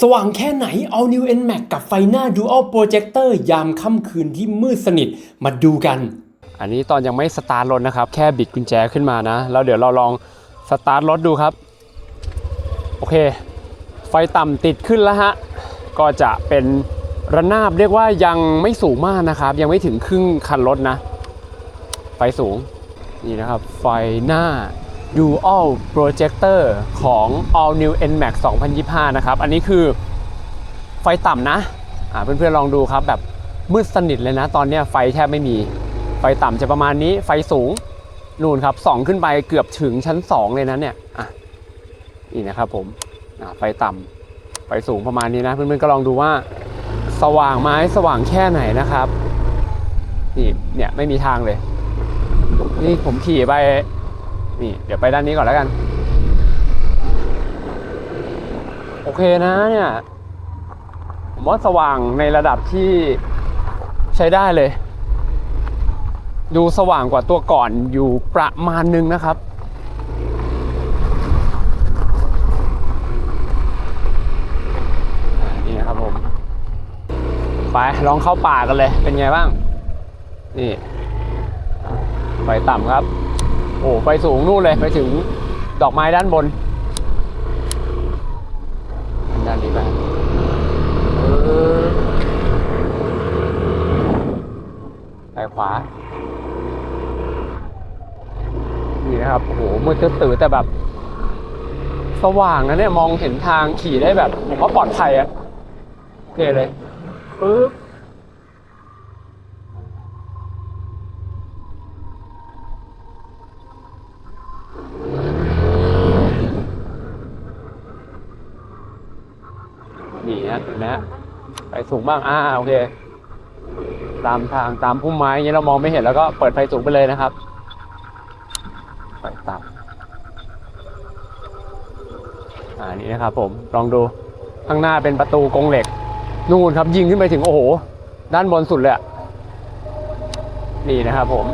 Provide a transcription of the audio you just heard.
สว่างแค่ไหน All New NMAX กับไฟหน้า Dual Projector ยามค่ำคืนที่มืดสนิท มาดูกัน อันนี้ตอนยังไม่สตาร์ทรถนะครับ แค่บิดกุญแจขึ้นมานะ แล้วเดี๋ยวเราลองสตาร์ทรถดูครับ โอเค ไฟต่ำติดขึ้นแล้วฮะ ก็จะเป็นระนาบเรียกว่ายังไม่สูงมากนะครับ ยังไม่ถึงครึ่งคันรถนะ ไฟสูง นี่นะครับ ไฟหน้า Dual Projector ของ All New NMAX 2025 นะครับ อันนี้คือไฟต่ำนะเพื่อนๆลองดูครับแบบมืดสนิทเลยนะ ตอนนี้ไฟแทบไม่มี ไฟต่ำจะประมาณนี้ ไฟสูงนู่นครับสองขึ้นไปเกือบถึงชั้น 2 เลยนะเนี่ยอะนี่นะครับผมไฟต่ำไฟสูงประมาณนี้นะ เพื่อนๆก็ลองดูว่าสว่างไหมสว่างแค่ไหนนะครับ นี่เนี่ยไม่มีทางเลย นี่ผมขี่ไป นี่เดี๋ยวไปด้านนี้ก่อนแล้วกัน โอเคนะเนี่ยผมว่าสว่างในระดับที่ใช้ได้เลย ดูสว่างกว่าตัวก่อนอยู่ประมาณนึงนะครับนี่นะครับผม ไปลองเข้าป่ากันเลยเป็นไงบ้าง นี่ไฟต่ำครับ โอ้ไฟสูงนู่นเลยไปถึงดอกไม้ด้านบน ด้านนี้ไปไปขวา นี่นะครับ โอ้โหมืดตื้อแต่แบบ สว่างนะเนี่ย มองเห็นทางขี่ได้แบบ ผมว่าปลอดภัยอะโอเคเลยปึ๊บ นี่ฮะเห็นไหมฮะไปสูงบ้างอ่าโอเค ตามทางตามพุ่มไม้อย่างนี้เรามองไม่เห็นแล้วก็เปิดไฟสูงไปเลยนะครับไฟต่ำอ่านี่นะครับผมลองดูข้างหน้าเป็นประตูกรงเหล็ก นู่นครับยิงขึ้นไปถึงโอ้โห ด้านบนสุดเลยนี่นะครับผม